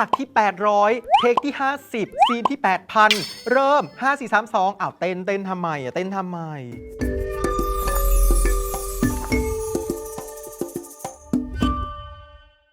ฉากที่ 800 เทคที่ 50 ซีนที่ 8,000 เริ่ม 5 4 3 2อ้าวเต้นเต้นทำไมอะเต้นทำไม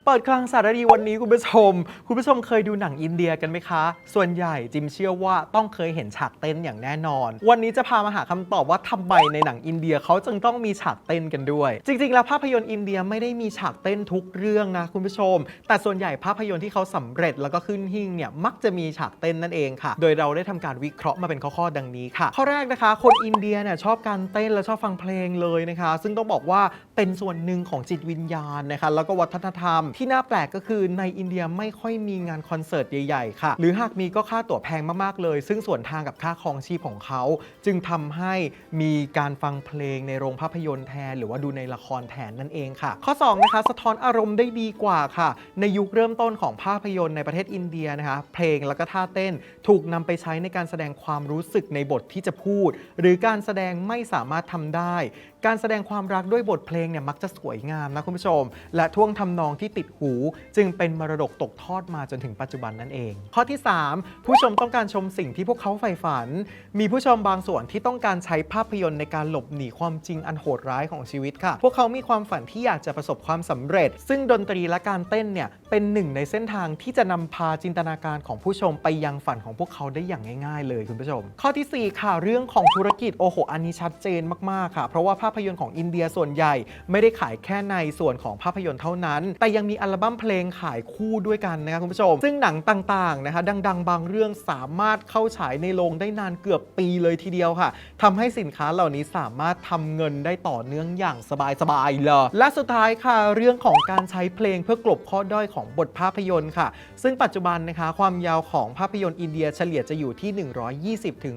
เปิดคลังสารดีวันนี้คุณผู้ชม คุณผู้ชมเคยดูหนังอินเดียกันไหมคะ ส่วนใหญ่จิมเชื่อว่าต้องเคยเห็นฉากเต้นอย่างแน่นอน วันนี้จะพามาหาคำตอบว่าทำไมในหนังอินเดียเขาจึงต้องมีฉากเต้นกันด้วย จริง ๆ แล้วภาพยนตร์อินเดียไม่ได้มีฉากเต้นทุกเรื่องนะคุณผู้ชม แต่ส่วนใหญ่ภาพยนตร์ที่เขาสำเร็จแล้วก็ขึ้นหิ่งเนี่ยมักจะมีฉากเต้นนั่นเองค่ะ โดยเราได้ทำการวิเคราะห์มาเป็นข้อๆดังนี้ค่ะ ข้อแรกนะคะ คนอินเดียเนี่ยชอบการเต้นและชอบฟังเพลงเลยนะคะ ซึ่งต้องบอกว่า เป็นส่วนหนึ่งของจิตวิญญาณนะคะแล้วก็วัฒนธรรม ที่น่าแปลกก็คือในอินเดียไม่ค่อยมีงานคอนเสิร์ตใหญ่ๆค่ะ หรือหากมีก็ค่าตั๋วแพงมากๆเลย ซึ่งส่วนทางกับค่าครองชีพของเขา จึงทำให้มีการฟังเพลงในโรงภาพยนตร์แทน หรือว่าดูในละครแทนนั่นเองค่ะ ข้อ2นะคะสะท้อนอารมณ์ได้ดีกว่าค่ะ ในยุคเริ่มต้นของภาพยนตร์ในประเทศอินเดียนะคะเพลงแล้วก็ท่าเต้นถูกนำไปใช้ในการแสดงความรู้สึกในบทที่จะพูด หรือการแสดงไม่สามารถทำได้การแสดงความรักด้วยบทเพลงเนี่ยมักจะสวยงามนะคุณผู้ชม และท่วงทำนองที่ติดหู จึงเป็นมรดกตกทอดมาจนถึงปัจจุบันนั่นเอง ข้อที่ 3 ผู้ชมต้องการชมสิ่งที่พวกเขาใฝ่ฝัน มีผู้ชมบางส่วนที่ต้องการใช้ภาพยนตร์ในการหลบหนีความจริงอันโหดร้ายของชีวิตค่ะ พวกเขามีความฝันที่อยากจะประสบความสำเร็จ ซึ่งดนตรีและการเต้นเนี่ยเป็นหนึ่งในเส้นทางที่จะนำพาจินตนาการของผู้ชมไปยังฝันของพวกเขาได้อย่างง่าย ๆ เลยคุณผู้ชม ข้อทีสี่4 ค่ะเรื่องของธุรกิจโอ้โหอันนี้ชัดเจนมากๆค่ะ เพราะว่าภาาพยนตร์ของอินเดียส่วนใหญ่ ไม่ได้ขายแค่ในส่วนของภาพยนตร์เท่านั้น แต่ยังมีอัลบั้มเพลงขายคู่ด้วยกันนะครับคุณผู้ชม ซึ่งหนังต่างๆนะคะดัง ๆ บางเรื่องสามารถเข้าฉายในโรงได้นานเกือบปีเลยทีเดียวค่ะทำให้สินค้าเหล่านี้สามารถทำเงินได้ต่อเนื่องอย่างสบายๆเลยและสุดท้ายค่ะเรื่องของการใช้เพลงเพื่อกลบข้อด้อยของบทภาพยนตร์ค่ะ ซึ่งปัจจุบันนะคะความยาวของภาพยนตร์อินเดียเฉลี่ยจะอยู่ที่ 120ถึง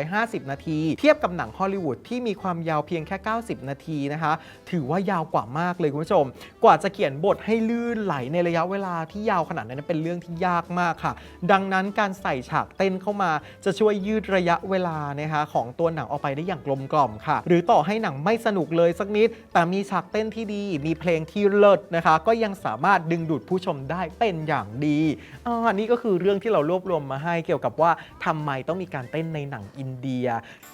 150 นาที เทียบกับหนังฮอลลีวูดที่มีความยาวเพียงแค่90 นาทีนะคะ ถือว่ายาวกว่ามากเลยคุณผู้ชม กว่าจะเขียนบทให้ลื่นไหลในระยะเวลาที่ยาวขนาดนั้นเป็นเรื่องที่ยากมากค่ะ ดังนั้นการใส่ฉากเต้นเข้ามา จะช่วยยืดระยะเวลานะคะของตัวหนังออกไปได้อย่างกลมกล่อมค่ะ หรือต่อให้หนังไม่สนุกเลยสักนิด แต่มีฉากเต้นที่ดี มีเพลงที่เลิศนะคะ ก็ยังสามารถดึงดูดผู้ชมได้เป็นอย่างดีอ่านี่ก็คือเรื่องที่เรารวบรวมมาให้เกี่ยวกับว่าทำไมต้องมีการเต้นในหนังอินเดีย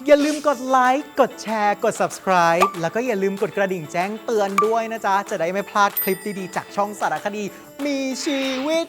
อย่าลืมกดไลค์กดแชร์กด subscribe subscribe แล้วก็อย่าลืมกดกระดิ่งแจ้งเตือนด้วยนะจ๊ะ จะได้ไม่พลาดคลิปดีๆ จากช่องสารคดี มีชีวิต